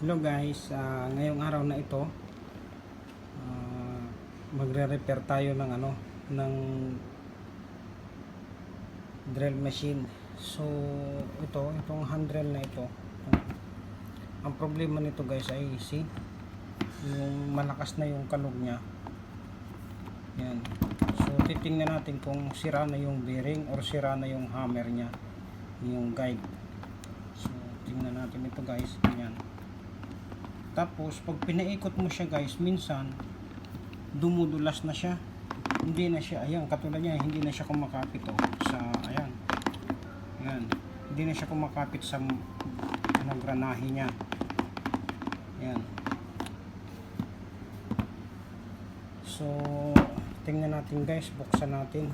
Hello guys, ah, ngayong araw na ito ah, magre-repair tayo ng ano ng drill machine. So ito, itong hand drill na ito. Ang problema nito guys ay see yung malakas na yung kalog niya. Yan. So titingnan natin kung sira na yung bearing or sira na yung hammer niya, yung guide. So tingnan natin ito guys. Yan. Tapos, pag pinaikot mo siya guys, minsan, dumudulas na siya. Hindi na siya, ayan, katulad niya, hindi na siya kumakapit oh, sa, ayan. Ayan. Hindi na siya kumakapit sa ano, niya. Ayan. So, tingnan natin guys, buksan natin.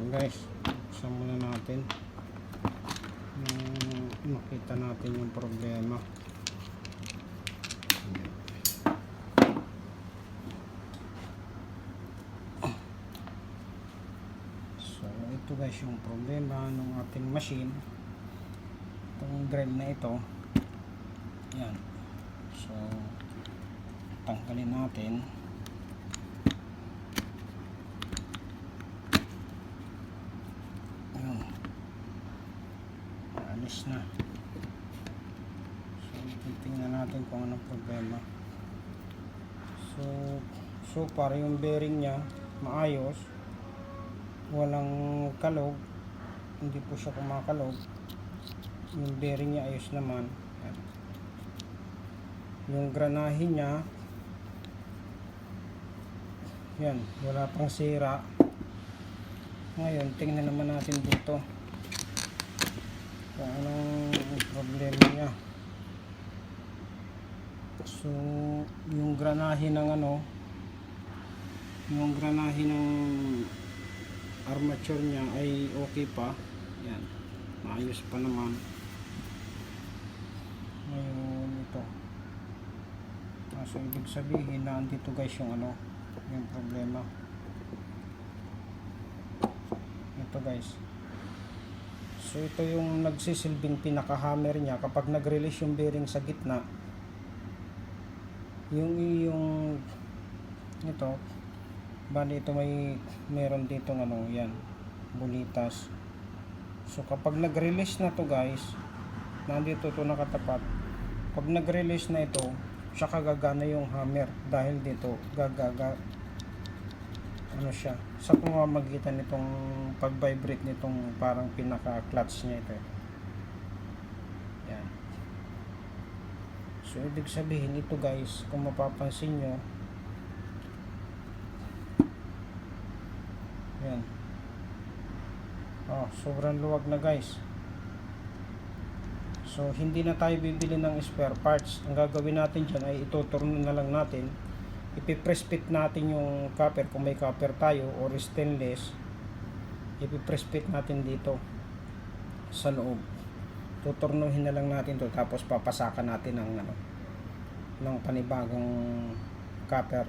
Ayan guys, buksan muna natin. Um, makita natin yung problema. Ayan. So, guys yung problema ng ating machine. Itong drill na ito. Yan. So, tanggalin natin. Ayun. Alis na. So, titingnan natin kung anong problema. So, so far yung bearing niya maayos. Walang kalog. Hindi po siya kumakalog. Yung bearing niya ayos naman. Yung granahe niya yan, wala pang sira. Ngayon, tingnan naman natin dito kung anong problema niya. So, yung granahe ng ano, yung granahe ng armature niya ay okay pa. Yan, maayos pa naman. Ngayon, ito. Ah, So, ibig sabihin na andito guys yung ano, yung problema. Ito guys. So ito yung nagsisilbing pinaka-hammer niya kapag nag-release yung bearing sa gitna. Yung yung ito bali ito may meron dito ano yan bulitas. So kapag nag-release na to guys, nandito to nakatapat. Pag nag-release na ito, saka gagana yung hammer dahil dito gagaga ano siya sa pamamagitan nitong pag-vibrate nitong parang pinaka-clutch niya ito. Yan. So, ibig sabihin ito guys, kung mapapansin nyo, yan. Oh, sobrang luwag na guys. So, hindi na tayo bibili ng spare parts. Ang gagawin natin dyan ay ituturno na lang natin. Ipipress fit natin yung copper. Kung may copper tayo or stainless ipipress fit natin dito sa loob. Tuturnuhin na lang natin to tapos papasakan natin ng ano ng panibagong copper.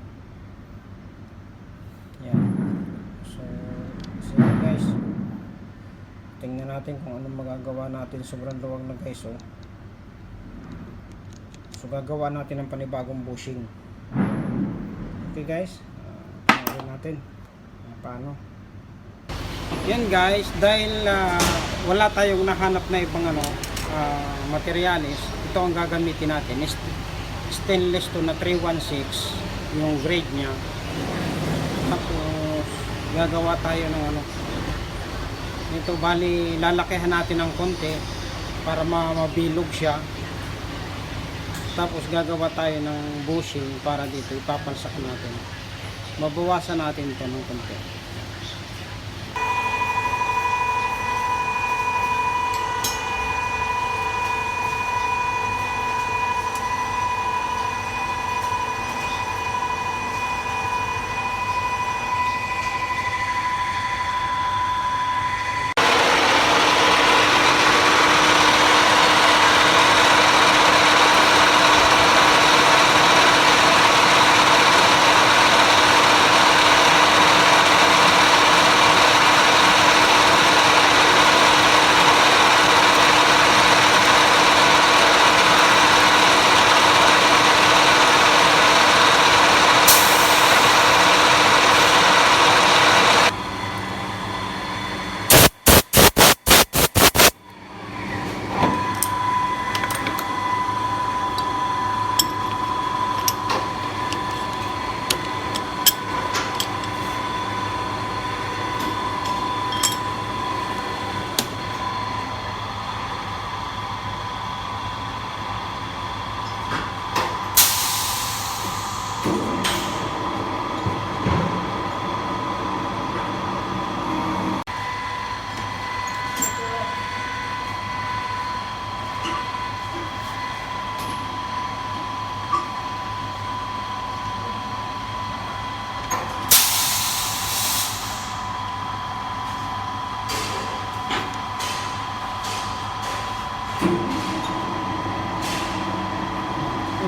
Yan. So, so guys tingnan natin kung anong magagawa natin sobrang luwag na guys oh so gagawa natin ng panibagong bushing Okay guys, uh, natin uh, paano. Yan guys, dahil uh, wala tayong nahanap na ibang ano, uh, materialis, ito ang gagamitin natin. Is stainless to na 316 yung grade niya. Tapos gagawa tayo ng ano. Ito bali lalakihan natin ng konti para ma- mabilog siya. Tapos gagawa tayo ng bushing para dito ipapalsak natin. Mabawasan natin ito ng konti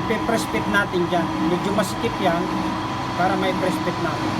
ipe-press fit natin dyan. Medyo masikip yan para may press fit natin.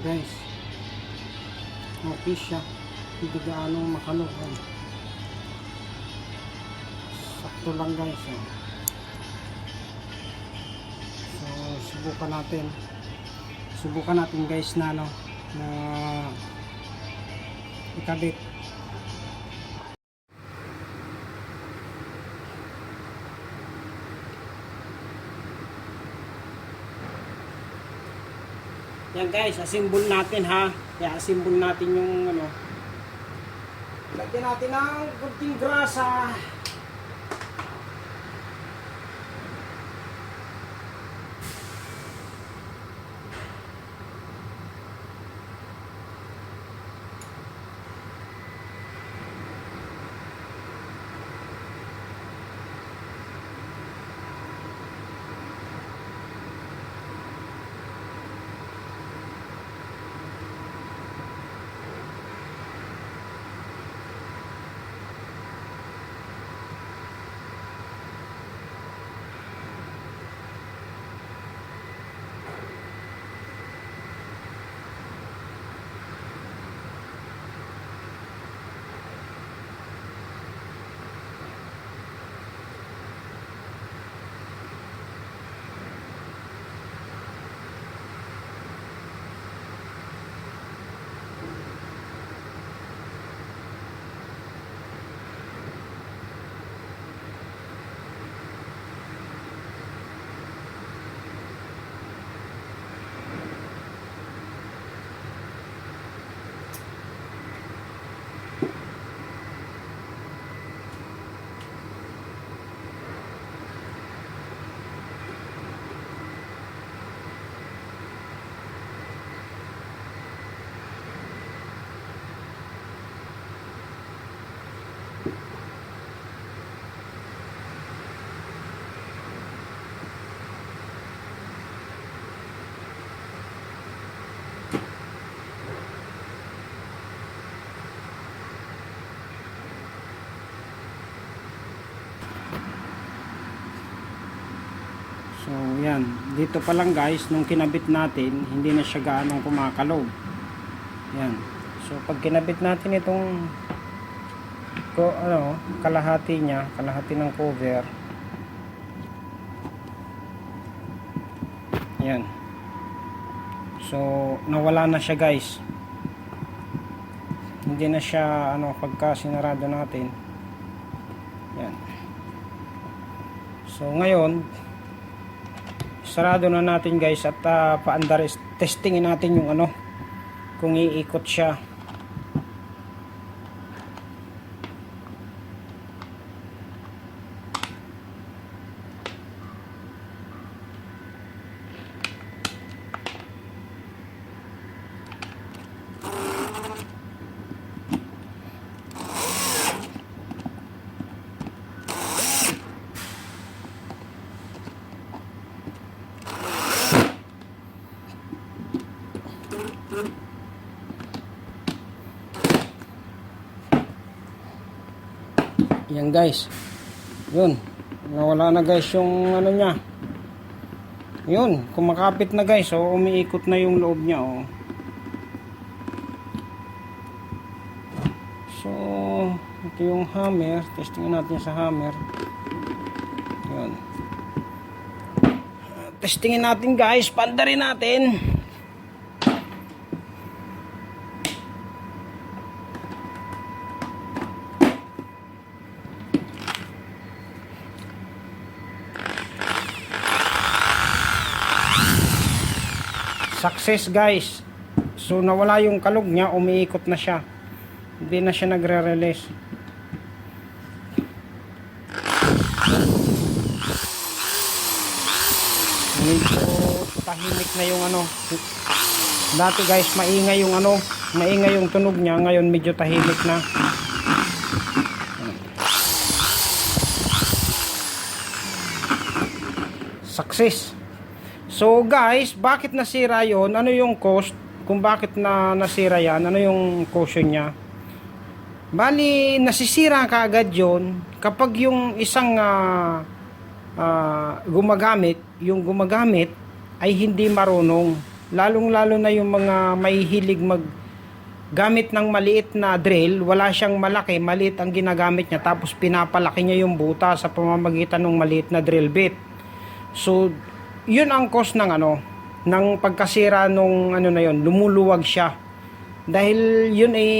Guys. Okay siya. Hindi gaano makalog. Yan. Sakto lang guys. eh. So subukan natin. Subukan natin guys na ano na ikabit. Yan guys, asimbol natin ha. Kaya asimbol natin yung ano. Lagyan natin ng kunting grasa. So, yan. Dito pa lang guys, nung kinabit natin, hindi na siya gaanong kumakalog. Yan. So, pag kinabit natin itong ko, ano, kalahati niya, kalahati ng cover. Yan. So, nawala na siya guys. Hindi na siya, ano, pagka sinarado natin. Yan. So, ngayon, sarado na natin guys at uh, paandar testingin natin yung ano kung iikot siya Yan guys. Yun. Nawala na guys yung ano niya. Yun. Kumakapit na guys. So umiikot na yung loob niya. Oh. So ito yung hammer. Testingin natin sa hammer. Yun. Testingin natin guys. Panda rin natin. Success guys. So nawala yung kalog niya, umiikot na siya. Hindi na siya nagre-release. Medyo tahimik na yung ano. Dati guys, maingay yung ano, maingay yung tunog niya. Ngayon medyo tahimik na. Success. So guys, bakit nasira yon? Ano yung cost? Kung bakit na nasira yan? Ano yung caution niya? Bali, nasisira kaagad yon kapag yung isang ah, ah, gumagamit, yung gumagamit ay hindi marunong. Lalong-lalo na yung mga mahihilig mag gamit ng maliit na drill, wala siyang malaki, maliit ang ginagamit niya tapos pinapalaki niya yung buta sa pamamagitan ng maliit na drill bit. So, yun ang cause ng ano, ng pagkasira nung ano na yun, lumuluwag siya. Dahil yun ay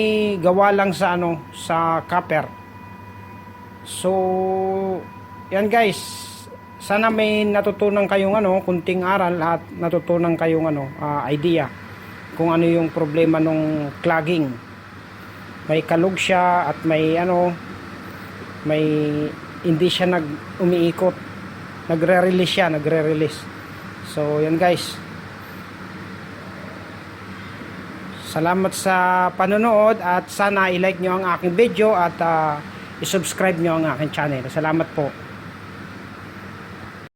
gawa lang sa ano, sa copper. So, yan guys. Sana may natutunan kayong ano, kunting aral at natutunan kayong ano, ah, idea kung ano yung problema nung clogging. May kalog siya at may ano, may hindi siya nag umiikot nagre-release siya, nagre-release. So, yan guys. Salamat sa panonood at sana i-like nyo ang aking video at ah, i-subscribe nyo ang aking channel. Salamat po.